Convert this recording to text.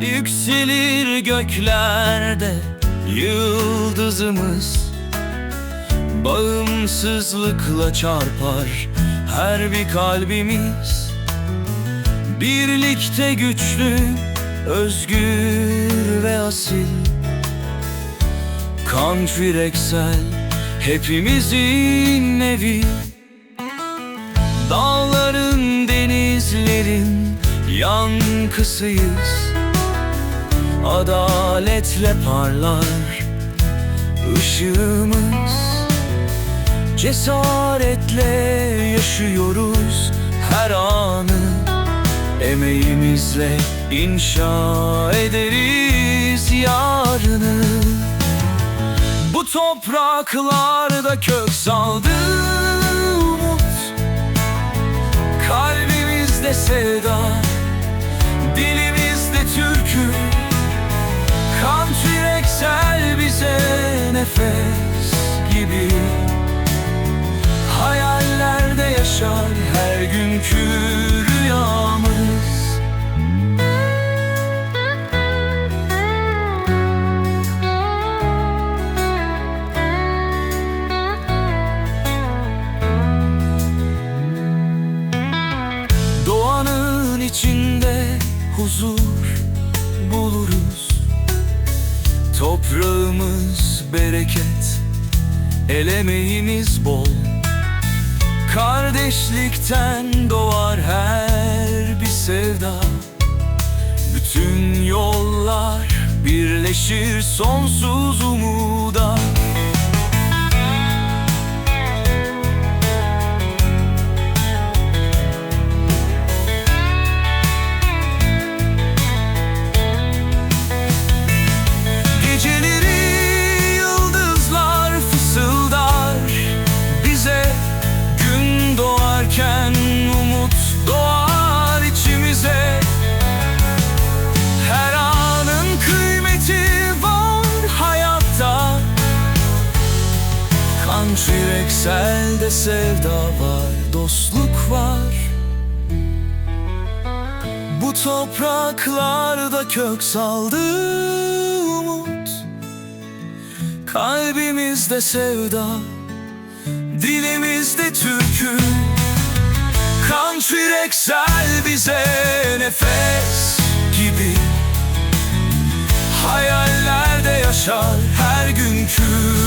Yükselir göklerde yıldızımız. Bağımsızlıkla çarpar her bir kalbimiz. Birlikte güçlü, özgür ve asil. Kan Fireksel hepimizin evi. Dağların, denizlerin yankısıyız Adaletle parlar. Işığımız Cesaretle yaşıyoruz her anı. Emeğimizle inşa ederiz yarını. Bu topraklarda kök saldı umut. Kalbimizde sevda yaşar her günkü rüyamız. Doğanın içinde huzur buluruz. Toprağımız bereket El emeğimiz bol Kardeşlikten doğar her bir sevda. Bütün yollar birleşir sonsuz umuda Firekselde sevda var, dostluk var. Bu topraklarda kök saldı umut. Kalbimizde sevda Dilimizde türkü. Kan Fireksel bize nefes gibi. Hayallerde yaşar her günkü